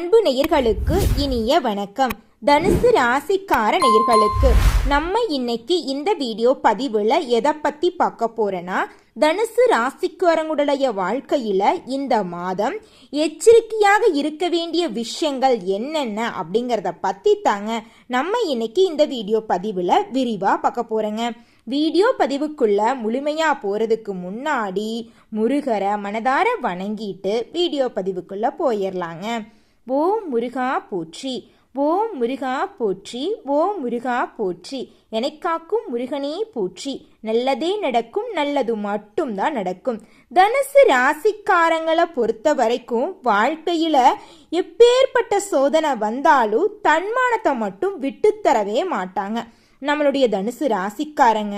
அன்பு நேயர்களுக்கு இனிய வணக்கம். தனுசு ராசிக்கார நேயர்களுக்கு நம்ம இன்னைக்கு இந்த வீடியோ பதிவில் எதை பற்றி பார்க்க போறோன்னா தனுசு ராசிக்காரங்களுடைய வாழ்க்கையில் இந்த மாதம் எச்சரிக்கையாக இருக்க வேண்டிய விஷயங்கள் என்னென்ன அப்படிங்கிறத பற்றி தாங்க நம்ம இன்னைக்கு இந்த வீடியோ பதிவில் விரிவாக பார்க்க போகிறோங்க வீடியோ பதிவுக்குள்ள முழுமையாக போகிறதுக்கு முன்னாடி முருகரை மனதார வணங்கிட்டு வீடியோ பதிவுக்குள்ள போயிடலாங்க ஓம் முருகா போற்றி. ஓம் முருகா போற்றி ஓம் முருகா போற்றி. எனக்காக்கும் முருகனே போற்றி. நல்லதே நடக்கும் நல்லது மட்டும்தான் நடக்கும். தனுசு ராசிக்காரங்களை பொறுத்த வரைக்கும் வாழ்க்கையில எப்பேற்பட்ட சோதனை வந்தாலும் தன்மானத்தை மட்டும் விட்டுத்தரவே மாட்டாங்க. நம்மளுடைய தனுசு ராசிக்காரங்க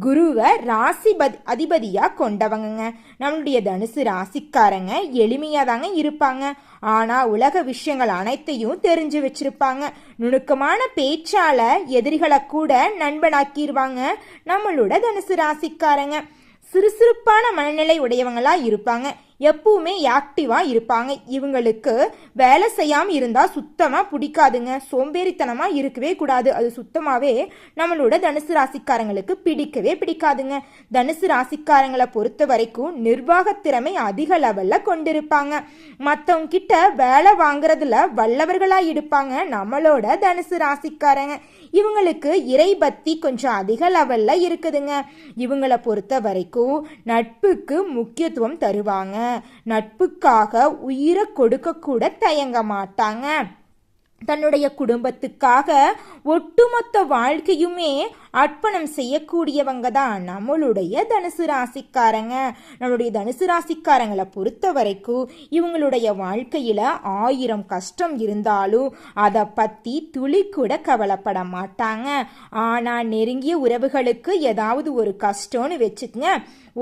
குருவை ராசி அதிபதியாக கொண்டவங்கங்க. நம்மளுடைய தனுசு ராசிக்காரங்க எளிமையாக தாங்க இருப்பாங்க. ஆனால் உலக விஷயங்கள் அனைத்தையும் தெரிஞ்சு வச்சிருப்பாங்க. நுணுக்கமான பேச்சால் எதிரிகளை கூட நண்பனாக்கிடுவாங்க நம்மளோட தனுசு ராசிக்காரங்க. சுறுசுறுப்பான மனநிலை உடையவங்களாக இருப்பாங்க. எப்பவுமே ஆக்டிவாக இருப்பாங்க. இவங்களுக்கு வேலை செய்யாமல் இருந்தால் சுத்தமாக பிடிக்காதுங்க. சோம்பேறித்தனமாக இருக்கவே கூடாது. அது சுத்தமாகவே நம்மளோட தனுசு ராசிக்காரங்களுக்கு பிடிக்கவே பிடிக்காதுங்க. தனுசு ராசிக்காரங்களை பொறுத்த வரைக்கும் நிர்வாகத்திறமை அதிக லெவலில் கொண்டிருப்பாங்க. மற்றவங்க கிட்ட வேலை வாங்குறதுல வல்லவர்களாக இருப்பாங்க. நம்மளோட தனுசு ராசிக்காரங்க. இவங்களுக்கு இறை பக்தி கொஞ்சம் அதிக லெவலில் இருக்குதுங்க. இவங்களை பொறுத்த வரைக்கும் நட்புக்கு முக்கியத்துவம் தருவாங்க. நட்புக்காக உயிரை கொடுக்க கூட தயங்க மாட்டாங்க. தன்னுடைய குடும்பத்துக்காக ஒட்டுமொத்த வாழ்க்கையுமே அர்ப்பணம் செய்யக்கூடியவங்க தான் நம்மளுடைய தனுசு ராசிக்காரங்க. நம்மளுடைய தனுசு ராசிக்காரங்களை பொறுத்த வரைக்கும் இவங்களுடைய வாழ்க்கையில் ஆயிரம் கஷ்டம் இருந்தாலும் அதை பற்றி துளி கூட கவலைப்பட மாட்டாங்க. ஆனால் நெருங்கிய உறவுகளுக்கு ஏதாவது ஒரு கஷ்டம்னு வச்சுக்கங்க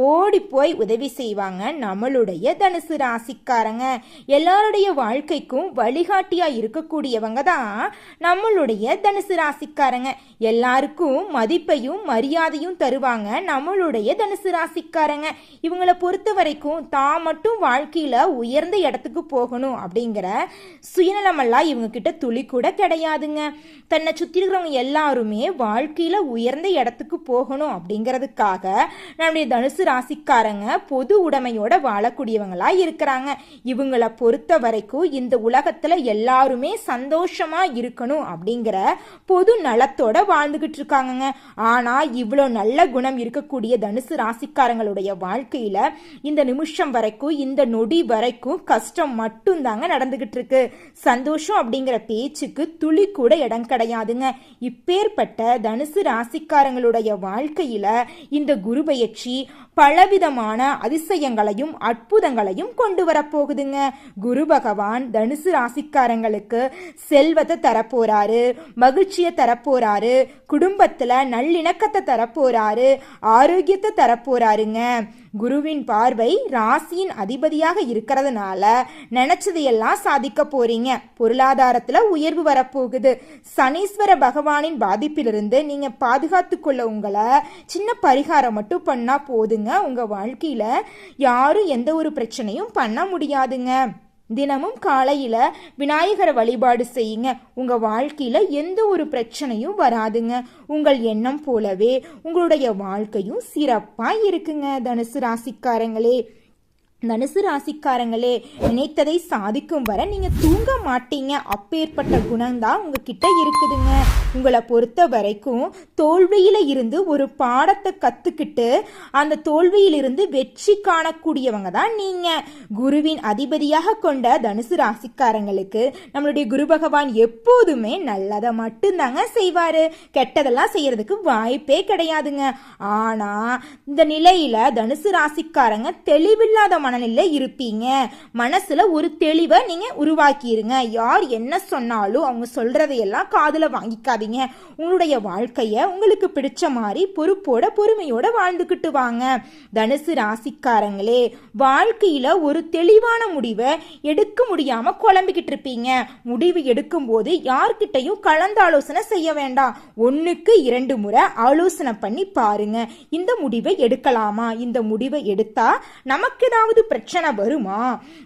ஓடி போய் உதவி செய்வாங்க நம்மளுடைய தனுசு ராசிக்காரங்க. எல்லாருடைய வாழ்க்கைக்கும் வழிகாட்டியாக இருக்கக்கூடியவங்க தான் நம்மளுடைய தனுசு ராசிக்காரங்க. எல்லாருக்கும் மதிப்பையும் மரியாதையும் தருவாங்க நம்மளுடைய தனுசு ராசிக்காரங்க. இவங்கள பொறுத்த வரைக்கும் தான் மட்டும் வாழ்க்கையில உயர்ந்த இடத்துக்கு போகணும் அப்படிங்கிற சுயநலமெல்லாம் இவங்க கிட்ட துளி கூட கிடையாதுங்க. தன்னை சுற்றி இருக்கிறவங்க எல்லாருமே வாழ்க்கையில உயர்ந்த இடத்துக்கு போகணும் அப்படிங்கிறதுக்காக நம்முடைய தனுசு ராசிக்காரங்க பொது உடைமையோட வாழக்கூடியவங்களா இருக்கிறாங்க. இவங்களை பொறுத்த வரைக்கும் இந்த உலகத்துல எல்லாருமே சந்தோஷமா இருக்கணும் அப்படிங்கிற பொது நலத்தோட வாழ்ந்துகிட்டு இருக்காங்கங்க. ஆனா இவ்வளோ நல்ல குணம் இருக்கக்கூடிய தனுசு ராசிக்காரங்களுடைய வாழ்க்கையில இந்த நிமிஷம் வரைக்கும் இந்த நொடி வரைக்கும் கஷ்டம் மட்டும்தாங்க நடந்துகிட்டு இருக்கு சந்தோஷம் அப்படிங்கிற பேச்சுக்கு துளி கூட இடம் கிடையாதுங்க. இப்பேற்பட்ட தனுசு ராசிக்காரங்களுடைய வாழ்க்கையில இந்த குரு பயிற்சி பலவிதமான அதிசயங்களையும் அற்புதங்களையும் கொண்டு வரப்போகுதுங்க. குரு பகவான் தனுசு ராசிக்காரங்களுக்கு செல்வத்தை தரப்போறாரு மகிழ்ச்சியை தரப்போறாரு குடும்பத்தில் நல்லிணக்கத்தை தரப்போறாரு ஆரோக்கியத்தை தரப்போறாருங்க. குருவின் பார்வை ராசியின் அதிபதியாக இருக்கிறதுனால நினைச்சதையெல்லாம் சாதிக்க போறீங்க. பொருளாதாரத்துல உயர்வு வரப்போகுது. சனீஸ்வர பகவானின் பாதிப்பிலிருந்து நீங்க பாதுகாத்து கொள்ள உங்களை சின்ன பரிகாரம் மட்டும் பண்ணா போதுங்க. உங்க வாழ்க்கையில யாரும் எந்த ஒரு பிரச்சனையும் பண்ண முடியாதுங்க. தினமும் காலையில் விநாயகரை வழிபாடு செய்யுங்க. உங்கள் வாழ்க்கையில் எந்த ஒரு பிரச்சனையும் வராதுங்க. உங்கள் எண்ணம் போலவே உங்களுடைய வாழ்க்கையும் சிறப்பாக இருக்குங்க தனுசு ராசிக்காரங்களே. தனுசு ராசிக்காரங்களே நினைத்ததை சாதிக்கும் வரை நீங்க தூங்க மாட்டீங்க. அப்பேற்பட்ட குணம்தான் உங்ககிட்ட இருக்குதுங்க. உங்களை பொறுத்த வரைக்கும் தோல்வியில இருந்து ஒரு பாடத்தை கத்துக்கிட்டு அந்த தோல்வியிலிருந்து வெற்றி காணக்கூடியவங்க தான் நீங்க. குருவின் அதிபதியாக கொண்ட தனுசு ராசிக்காரங்களுக்கு நம்மளுடைய குரு பகவான் எப்போதுமே நல்லதை மட்டும்தாங்க செய்வாரு. கெட்டதெல்லாம் செய்யறதுக்கு வாய்ப்பே கிடையாதுங்க. ஆனா இந்த நிலையில தனுசு ராசிக்காரங்க தெளிவில்லாத மனநிலை இருப்பீங்க. மனசுல ஒரு தெளிவை நீங்க உருவாக்கிடுங்க யார் என்ன சொன்னாலும் அவங்க சொல்றதையெல்லாம் காதுல வாங்கிக்காதீங்க. உங்களுடைய வாழ்க்கைய உங்களுக்கு பிடிச்ச மாதிரி பொறுப்போட பொறுமையோட வாழ்ந்துக்கிட்டு வாங்க. தனுசு ராசிக்காரங்களே வாழ்க்கையில ஒரு தெளிவான முடிவை எடுக்க முடியாம குழம்பிக்கிட்டு இருப்பீங்க. முடிவு எடுக்கும் போது யார்கிட்டையும் கலந்தாலோசனை செய்ய வேண்டாம். ஒன்னுக்கு இரண்டு முறை ஆலோசனை பண்ணி பாருங்க. இந்த முடிவை எடுக்கலாமா? இந்த முடிவை எடுத்தா நமக்கு ஏதாவது ஏதாவது பிரச்சனை வருமா?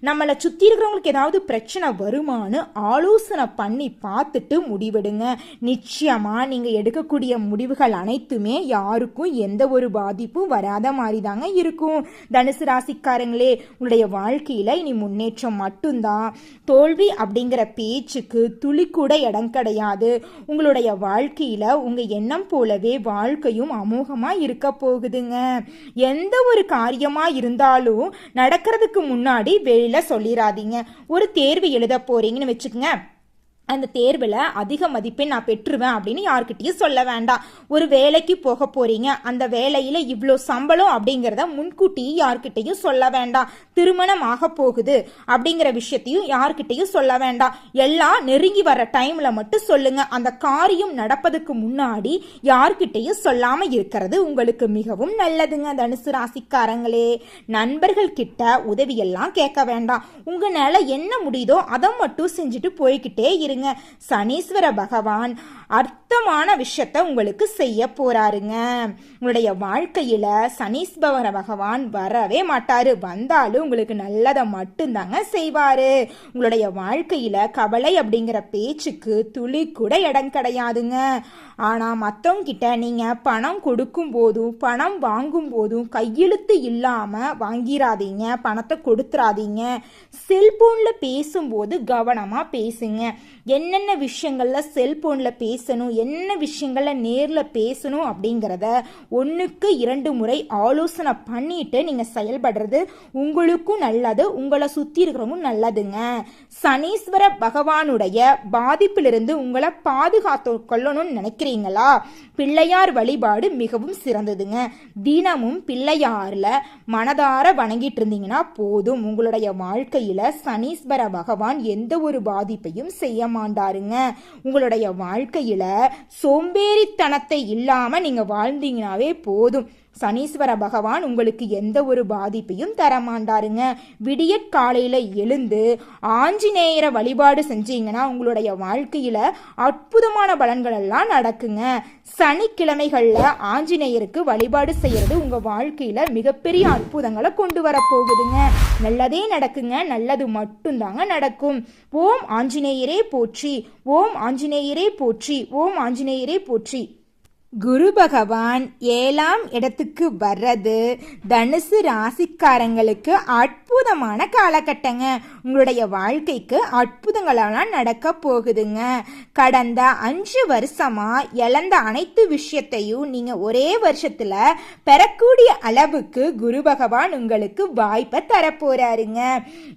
நம்மளை சுற்றி இருக்கிறவங்களுக்கு ஏதாவது பிரச்சனை வருமான்னு ஆலோசனை பண்ணி பார்த்துட்டு முடிவெடுங்க. நிச்சயமாக நீங்கள் எடுக்கக்கூடிய முடிவுகள் அனைத்துமே யாருக்கும் எந்த ஒரு பாதிப்பும் வராத மாதிரி தாங்க இருக்கும். தனுசு ராசிக்காரங்களே உங்களுடைய வாழ்க்கையில் இனி முன்னேற்றம் மட்டும்தான். தோல்வி அப்படிங்கிற பேச்சுக்கு துளி கூட இடம் கிடையாது. உங்களுடைய வாழ்க்கையில் உங்கள் எண்ணம் போலவே வாழ்க்கையும் அமோகமாக இருக்க போகுதுங்க. எந்த ஒரு காரியமாக இருந்தாலும் நடக்கிறதுக்கு முன்னாடி வெளியில் சொல்லிடாதீங்க ஒரு தேர்வு எழுத போறீங்கன்னு வச்சுக்கோங்க. அந்த தேர்வில் அதிக மதிப்பெண் நான் பெற்றுவேன் அப்படின்னு யார்கிட்டயும் சொல்ல வேண்டாம். ஒரு வேலைக்கு போக போறீங்க அந்த வேலையில் இவ்வளோ சம்பளம் அப்படிங்கிறத முன்கூட்டி யார்கிட்டயும் சொல்ல வேண்டாம். திருமணம் ஆக போகுது அப்படிங்கிற விஷயத்தையும் யார்கிட்டயும் சொல்ல வேண்டாம். எல்லாம் நெருங்கி வர டைம்ல மட்டும் சொல்லுங்க. அந்த காரியம் நடப்பதுக்கு முன்னாடி யார்கிட்டயும் சொல்லாம இருக்கிறது உங்களுக்கு மிகவும் நல்லதுங்க தனுசு ராசிக்காரங்களே. நண்பர்கள் கிட்ட உதவியெல்லாம் கேட்க வேண்டாம். உங்களால என்ன முடியுதோ அதை மட்டும் செஞ்சுட்டு போய்கிட்டே இருங்க சனீஸ்வர பகவான் அர்த்தமான விஷயத்த உங்களுக்கு செய்ய போறாருங்க. உங்களுடைய வாழ்க்கையில சனீஸ்வர பகவான் வரவே மாட்டாரு. வந்தாலும் உங்களுக்கு நல்லதை மட்டும்தாங்க செய்வாரு. உங்களுடைய வாழ்க்கையில கவலை அப்படிங்கிற பேச்சுக்கு துளி கூட இடம் கிடையாதுங்க. ஆனா மத்தவங்க கிட்ட நீங்க பணம் கொடுக்கும் போதும் பணம் வாங்கும் போதும் கையெழுத்து இல்லாம வாங்கிடாதீங்க பணத்தை கொடுத்துறாதீங்க. செல்போன்ல பேசும்போது கவனமா பேசுங்க. என்னென்ன விஷயங்களில் செல்ஃபோனில் பேசணும் என்ன விஷயங்களில் நேரில் பேசணும் அப்படிங்கிறத ஒன்றுக்கு இரண்டு முறை ஆலோசனை பண்ணிட்டு நீங்கள் செயல்படுறது உங்களுக்கும் நல்லது உங்களை சுற்றி இருக்கிறவங்க நல்லதுங்க. சனீஸ்வர பகவானுடைய பாதிப்பிலிருந்து உங்களை பாதுகாத்து கொள்ளணும்னு நினைக்கிறீங்களா? பிள்ளையார் வழிபாடு மிகவும் சிறந்ததுங்க. தினமும் பிள்ளையாரில் மனதார வணங்கிட்டு இருந்தீங்கன்னா போதும். உங்களுடைய வாழ்க்கையில் சனீஸ்வர பகவான் எந்த ஒரு பாதிப்பையும் செய்ய மாட்டாருங்க உங்களுடைய வாழ்க்கையில சோம்பேறித்தனத்தை இல்லாம நீங்க வாழ்ந்தீங்கனாவே போதும். சனீஸ்வர பகவான் உங்களுக்கு எந்த ஒரு பாதிப்பையும் தரமாண்டாருங்க விடியற் காலையில் எழுந்து ஆஞ்சநேயரை வழிபாடு செஞ்சீங்கன்னா உங்களுடைய வாழ்க்கையில் அற்புதமான பலன்கள் எல்லாம் நடக்குங்க. சனிக்கிழமைகளில் ஆஞ்சநேயருக்கு வழிபாடு செய்கிறது உங்கள் வாழ்க்கையில் மிகப்பெரிய அற்புதங்களை கொண்டு வர போகுதுங்க நல்லதே நடக்குங்க. நல்லது மட்டும்தாங்க நடக்கும். ஓம் ஆஞ்சநேயரே போற்றி. ஓம் ஆஞ்சநேயரே போற்றி. ஓம் ஆஞ்சநேயரே போற்றி. குரு பகவான் ஏழாம் இடத்துக்கு வர்றது தனுசு ராசிக்காரங்களுக்கு அற்புதமான காலகட்டங்க. உங்களுடைய வாழ்க்கைக்கு அற்புதங்களெல்லாம் நடக்க போகுதுங்க. கடந்த அஞ்சு வருஷமா இழந்த அனைத்து விஷயத்தையும் நீங்க ஒரே வருஷத்துல பெறக்கூடிய அளவுக்கு குரு பகவான் உங்களுக்கு வாய்ப்பை தரப்போறாருங்க.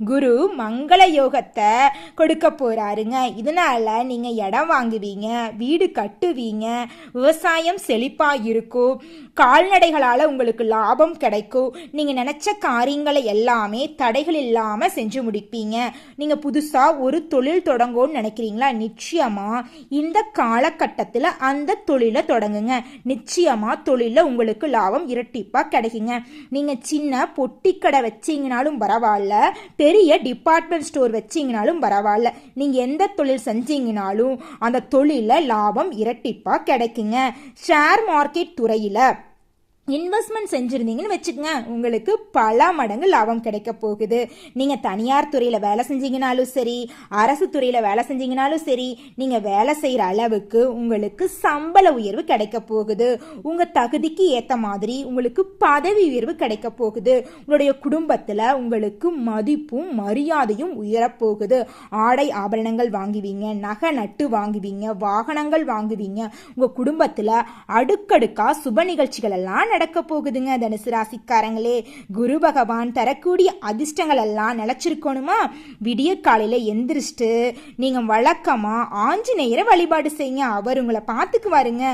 குரு மங்கள யோகத்தை கொடுக்க போறாருங்க. இதனால நீங்க இடம் வாங்குவீங்க வீடு கட்டுவீங்க விவசாயம் விவசாயம் செழிப்பாயிருக்கும் இருக்கும் உங்களுக்கு லாபம் கிடைக்கும் நீங்கள் நினச்ச காரியங்களை எல்லாமே தடைகள் இல்லாமல் செஞ்சு முடிப்பீங்க. நீங்கள் புதுசாக ஒரு தொழில் தொடங்கும்னு நினைக்கிறீங்களா? நிச்சயமாக இந்த காலகட்டத்தில் அந்த தொழிலை தொடங்குங்க. நிச்சயமாக தொழிலில் உங்களுக்கு லாபம் இரட்டிப்பாக கிடைக்குங்க. நீங்கள் சின்ன பொட்டி கடை வச்சிங்கனாலும் பரவாயில்ல. பெரிய டிபார்ட்மெண்ட் ஸ்டோர் வச்சிங்கனாலும் பரவாயில்ல. நீங்கள் எந்த தொழில் செஞ்சீங்கனாலும் அந்த தொழிலில் லாபம் இரட்டிப்பாக கிடைக்குங்க. ஷேர் மார்க்கெட் துறையில். இன்வெஸ்ட்மெண்ட் செஞ்சுருந்தீங்கன்னு வச்சுக்கோங்க. உங்களுக்கு பல மடங்கு லாபம் கிடைக்க போகுது. நீங்கள் தனியார் துறையில் வேலை செஞ்சீங்கனாலும் சரி அரசு துறையில் வேலை செஞ்சீங்கனாலும் சரி நீங்கள் வேலை செய்கிற அளவுக்கு உங்களுக்கு சம்பள உயர்வு கிடைக்க போகுது. உங்கள் தகுதிக்கு ஏற்ற மாதிரி உங்களுக்கு பதவி உயர்வு கிடைக்க போகுது. உங்களுடைய குடும்பத்தில் உங்களுக்கு மதிப்பும் மரியாதையும் உயரப்போகுது ஆடை ஆபரணங்கள் வாங்குவீங்க நகை நட்டு வாங்குவீங்க வாகனங்கள் வாங்குவீங்க. உங்கள் குடும்பத்தில் அடுக்கடுக்கா சுப நிகழ்ச்சிகள் எல்லாம் நடக்க போகுதுங்க தனுசு ராசிக்காரங்களே. குரு பகவான் தரக்கூடிய அதிர்ஷ்டங்கள் எல்லாம் நிலச்சிருக்கணுமா? விடிய காலையில் எந்திரிச்சிட்டு நீங்கள் வழக்கமாக ஆஞ்சநேயரை வழிபாடு செய்யுங்க. அவர் உங்களை பார்த்துக்குவாருங்க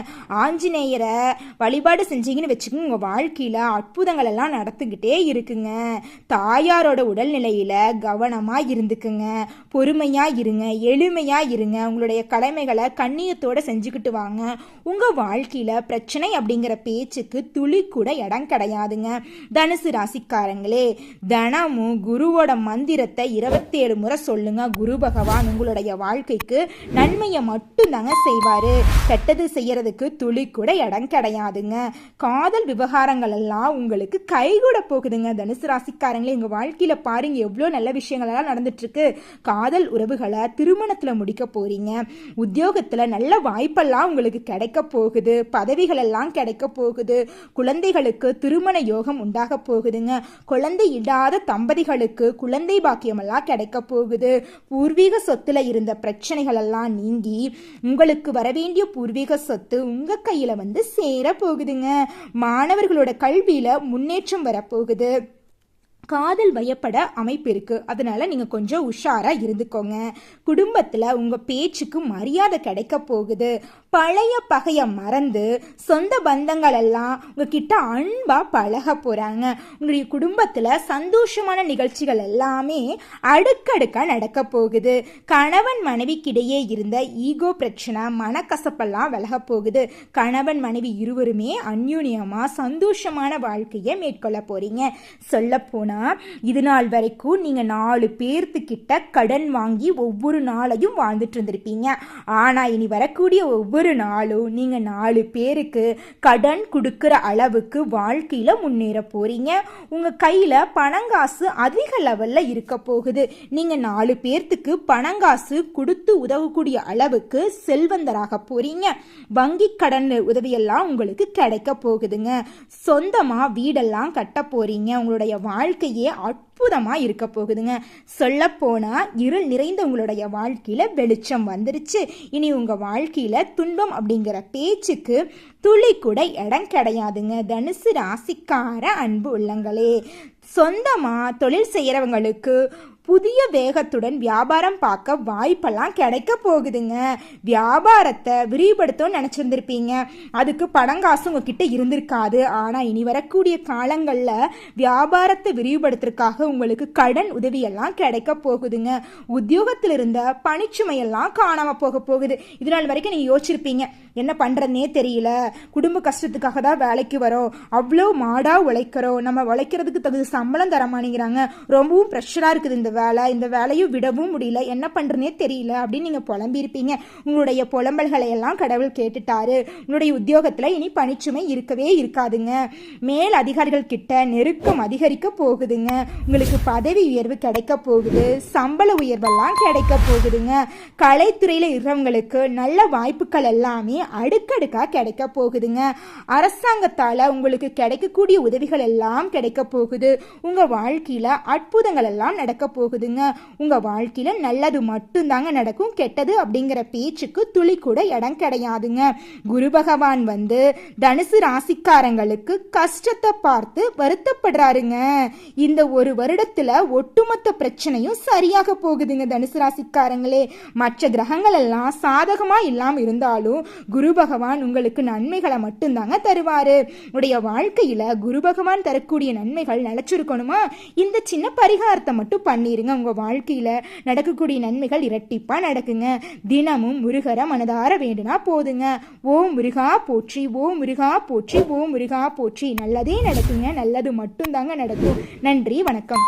ஆஞ்சநேயரை வழிபாடு செஞ்சீங்கன்னு வச்சுக்கோங்க உங்கள் வாழ்க்கையில் அற்புதங்கள் எல்லாம் நடத்துக்கிட்டே இருக்குங்க. தாயாரோட உடல்நிலையில் கவனமாக இருந்துக்குங்க. பொறுமையாக இருங்க எளிமையாக இருங்க. உங்களுடைய கடமைகளை கண்ணியத்தோடு செஞ்சுக்கிட்டு வாங்க. உங்கள் வாழ்க்கையில் பிரச்சனை அப்படிங்கிற பேச்சுக்கு துளி துளி கூட இடம் கிடையாதுங்க. தனுசு ராசிக்காரங்களே தினமும் குருவோட மந்திரத்தை இருபத்தேழு முறை சொல்லுங்க. குரு பகவான் உங்களுடைய வாழ்க்கைக்கு நன்மையை மட்டும்தாங்க செய்வார். செய்வாரு கெட்டது செய்யறதுக்கு துளி கூட இடம் கிடையாதுங்க. காதல் விவகாரங்கள் எல்லாம் உங்களுக்கு கைகூட போகுதுங்க. தனுசு ராசிக்காரங்களே எங்கள் வாழ்க்கையில பாருங்க எவ்வளோ நல்ல விஷயங்கள் எல்லாம் நடந்துட்டு இருக்கு காதல் உறவுகளை திருமணத்துல முடிக்க போறீங்க. உத்தியோகத்துல நல்ல வாய்ப்பெல்லாம் உங்களுக்கு கிடைக்க போகுது. பதவிகள் எல்லாம் கிடைக்க போகுது. குழந்தைகளுக்கு திருமண யோகம் உண்டாக போகுதுங்க. குழந்தை இல்லாத தம்பதிகளுக்கு குழந்தை பாக்கியமெல்லாம் கிடைக்க போகுது. பூர்வீக சொத்துல இருந்த பிரச்சனைகள் எல்லாம் நீங்கி உங்களுக்கு வரவேண்டிய பூர்வீக சொத்து உங்க கையில வந்து சேர போகுதுங்க. மாணவர்களோட கல்வியில முன்னேற்றம் வரப்போகுது காதல் வயப்பட அமைப்பு இருக்கு. அதனால நீங்க கொஞ்சம் உஷாரா இருந்துக்கோங்க. குடும்பத்துல உங்க பேச்சுக்கு மரியாதை கிடைக்க போகுது. பழைய பகைய மறந்து சொந்த பந்தங்கள் எல்லாம் உங்ககிட்ட அன்பா பழக போறாங்க. உங்களுடைய குடும்பத்துல சந்தோஷமான நிகழ்ச்சிகள் எல்லாமே அடுக்கடுக்கா நடக்க போகுது. கணவன் மனைவிக்கிடையே இருந்த ஈகோ பிரச்சனை மனக்கசப்பெல்லாம் விலக போகுது. கணவன் மனைவி இருவருமே அந்யூன்யமா சந்தோஷமான வாழ்க்கையை மேற்கொள்ள போறீங்க. சொல்ல போனா இது நாள் வரைக்கும் நீங்கள் நாலு பேர்த்துக்கிட்ட கடன் வாங்கி ஒவ்வொரு நாளையும் வாழ்ந்துட்டு இருந்திருப்பீங்க. ஆனால் இனி வரக்கூடிய ஒவ்வொரு நாளும் நீங்கள் நாலு பேருக்கு கடன் கொடுக்குற அளவுக்கு வாழ்க்கையில் முன்னேற போகிறீங்க உங்கள் கையில் பணங்காசு அதிக லெவலில் இருக்க போகுது. நீங்கள் நாலு பேர்த்துக்கு பணங்காசு கொடுத்து உதவக்கூடிய அளவுக்கு செல்வந்தராக போகிறீங்க வங்கி கடன் உதவியெல்லாம் உங்களுக்கு கிடைக்க போகுதுங்க. சொந்தமாக வீடெல்லாம் கட்ட போகிறீங்க உங்களுடைய வாழ்க்கையே அற்புதமா இருக்க போகுதுங்க. சொல்ல போனா இருள் நிறைந்த உங்களுடைய வாழ்க்கையில வெளிச்சம் வந்துருச்சு. இனி உங்க வாழ்க்கையில துன்பம் அப்படிங்கிற பேச்சுக்கு துளி கூட இடம் கிடையாதுங்க. தனுசு ராசிக்கார அன்பு உள்ளங்களே. சொந்தமா தொழில் செய்யறவங்களுக்கு புதிய வேகத்துடன் வியாபாரம் பார்க்க வாய்ப்பெல்லாம் கிடைக்க போகுதுங்க. வியாபாரத்தை விரிவுபடுத்தணும்னு நினச்சிருந்துருப்பீங்க. அதுக்கு பணங்காசு உங்ககிட்ட இருந்திருக்காது. ஆனால் இனி வரக்கூடிய காலங்களில் வியாபாரத்தை விரிவுபடுத்துறதுக்காக உங்களுக்கு கடன் உதவியெல்லாம் கிடைக்க போகுதுங்க. உத்தியோகத்தில் இருந்த பணிச்சுமையெல்லாம் காணாமல் போக போகுது. இது நாள் வரைக்கும் நீங்கள் யோசிச்சிருப்பீங்க. என்ன பண்ணுறதுனே தெரியல. குடும்ப கஷ்டத்துக்காக தான் வேலைக்கு வரோம். அவ்வளோ மாடாக உழைக்கிறோம். நம்ம உழைக்கிறதுக்கு தகுந்த சம்பளம் தரமாட்டேங்கிறாங்க. ரொம்பவும் ப்ரெஷராக இருக்குது இந்த வேலை. இந்த வேலையும் விடவும் முடியல. என்ன பண்ணுறனே தெரியல. அப்படின்னு நீங்கள் புலம்பியிருப்பீங்க. உங்களுடைய புலம்பல்களை எல்லாம் கடவுள் கேட்டுட்டாரு. உங்களுடைய உத்தியோகத்தில் இனி பணிச்சுமை இருக்கவே இருக்காதுங்க. மேல் அதிகாரிகள் கிட்ட நெருக்கம் அதிகரிக்க போகுதுங்க. உங்களுக்கு பதவி உயர்வு கிடைக்க போகுது. சம்பள உயர்வெல்லாம் கிடைக்க போகுதுங்க. கலைத்துறையில் இருக்கிறவங்களுக்கு நல்ல வாய்ப்புகள் எல்லாமே அடுக்கடுக்காக கிடைக்க போகுதுங்க. அரசாங்கத்தால் உங்களுக்கு கிடைக்கக்கூடிய உதவிகள் எல்லாம் கிடைக்க போகுது. உங்கள் வாழ்க்கையில் அற்புதங்கள் எல்லாம் நடக்க போகுதுங்க. உங்கள் வாழ்க்கையில் நல்லது மட்டும்தாங்க நடக்கும் கெட்டது அப்படிங்கிற பேச்சுக்கு துளி கூட இடம் கிடையாதுங்க. குரு பகவான் வந்து தனுசு ராசிக்காரங்களுக்கு கஷ்டத்தை பார்த்து வருத்தப்படுறாருங்க. இந்த ஒரு வருடத்தில் ஒட்டுமொத்த பிரச்சனையும் சரியாக போகுதுங்க தனுசு ராசிக்காரங்களே. மற்ற கிரகங்கள் எல்லாம் சாதகமாக இல்லாமல் இருந்தாலும் குரு பகவான் உங்களுக்கு நன்மைகளை மட்டும்தாங்க தருவாரு. உடைய வாழ்க்கையில குரு பகவான் தரக்கூடிய நன்மைகள் நிலச்சிருக்கணுமா? இந்த சின்ன பரிகாரத்தை மட்டும் பண்ணிருங்க. உங்க வாழ்க்கையில நடக்கக்கூடிய நன்மைகள் இரட்டிப்பா நடக்குங்க. தினமும் முருகரை மனதார வேண்டுனா போதுங்க. ஓ முருகா போற்றி ஓ முருகா போற்றி ஓ முருகா போற்றி. நல்லதே நடக்குங்க. நல்லது மட்டும்தாங்க நடக்கும். நன்றி வணக்கம்.